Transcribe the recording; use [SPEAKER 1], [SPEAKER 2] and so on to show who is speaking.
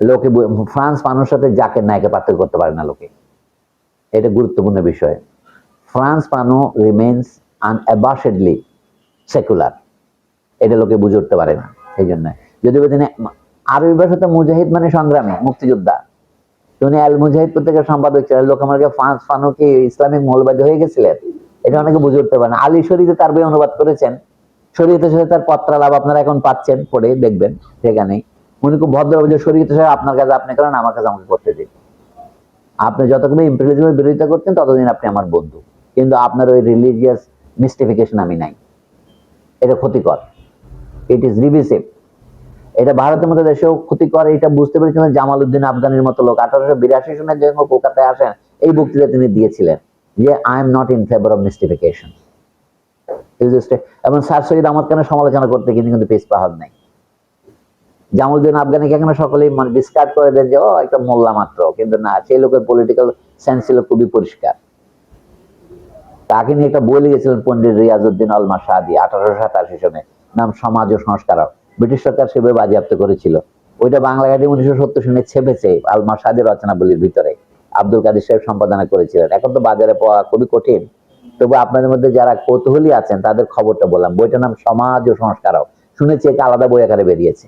[SPEAKER 1] লোকে ফ্রান্স মানুষের সাথে জাকের নায়কের পার্থক্য করতে পারে না লোকে। এটা গুরুত্বপূর্ণ বিষয়। ফ্রান্স পানো রিমেন্স আনঅ্যাবাসেডলি সেকুলার এটা লোকে বুঝে উঠতে পারে না সেই জন্য। যদি তিনি আরবি ভাষাতে মুজাহিদ মানে সংগ্রামী, মুক্তিযোদ্ধা। তিনি আল মুজাহিদ পত্রিকার সম্পাদক ছিলেন। লোক আমাকে ফ্রান্স ফানো কি ইসলামিক মৌলবাদী হয়ে গেছিলেন? এটা অনেকে বুঝে উঠতে পারে না। আলী শরীতে তার বই অনুবাদ করেছেন। শরীয়তের সাথে তার পত্রালাভ আপনারা এখন পাচ্ছেন, পড়ে দেখবেন সেখানে উনি খুব ভদ্র যে শরীয়তের সাথে আপনার কাছে আপনি করেন, আমার কাছে আমাকে করতে দিন। আপনি যতক্ষণ ইম্পেরিয়ালিজমের বিরোধিতা করতেন ততদিন আপনি আমার বন্ধু। কিন্তু আপনার ওই রিলিজিয়াস মিস্টিফিকেশন আমি নাই। এটা ক্ষতিকর। ইট ইজ রিভিসিভ এটা ভারতের মতো দেশেও ক্ষতিকর, এটা বুঝতে পেরেছিলেন জামাল উদ্দিন আফগানের মতো লোক। আঠারোশো বিরাশি সনে যখন কলকাতায় আসেন, এই বক্তৃতা তিনি দিয়েছিলেন যে I am not in favour of mystification এবং স্যার সৈয়দ আহমদ খানের সমালোচনা করতে কিন্তু কিন্তু পেস পাহাড় নাই। জামালউদ্দিন আফগানিকে এখানে সকলেই মানে ডিসকার্ড করে দেন যে, ও, একটা মোল্লা মাত্র। কিন্তু না, সেই লোকের পলিটিক্যাল সেন্স ছিল খুবই পরিষ্কার। তাকে নিয়ে একটা বই লিখেছিলেন পন্ডিত রিয়াজউদ্দিন আলমা শাদি আঠারোশো সাতাশি সনে। নাম সমাজ ও সংস্কার ব্রিটিশ সরকার সেভাবে বাজেয়াপ্ত করেছিল। ওইটা বাংলা একাডেমি উনিশশো সত্তর সনে ছেপেছে আলমা শাদি রচনাবলীর ভিতরে। আব্দুল কাদের সাহেব সম্পাদনা করেছিলেন। এখন তো বাজারে পাওয়া খুবই কঠিন। তবু আপনাদের মধ্যে যারা কৌতূহলী আছেন, তাদের খবরটা বললাম। বইটার নাম সমাজ ও সংস্কারক শুনেছি একটা আলাদা বই আকারে বেরিয়েছে।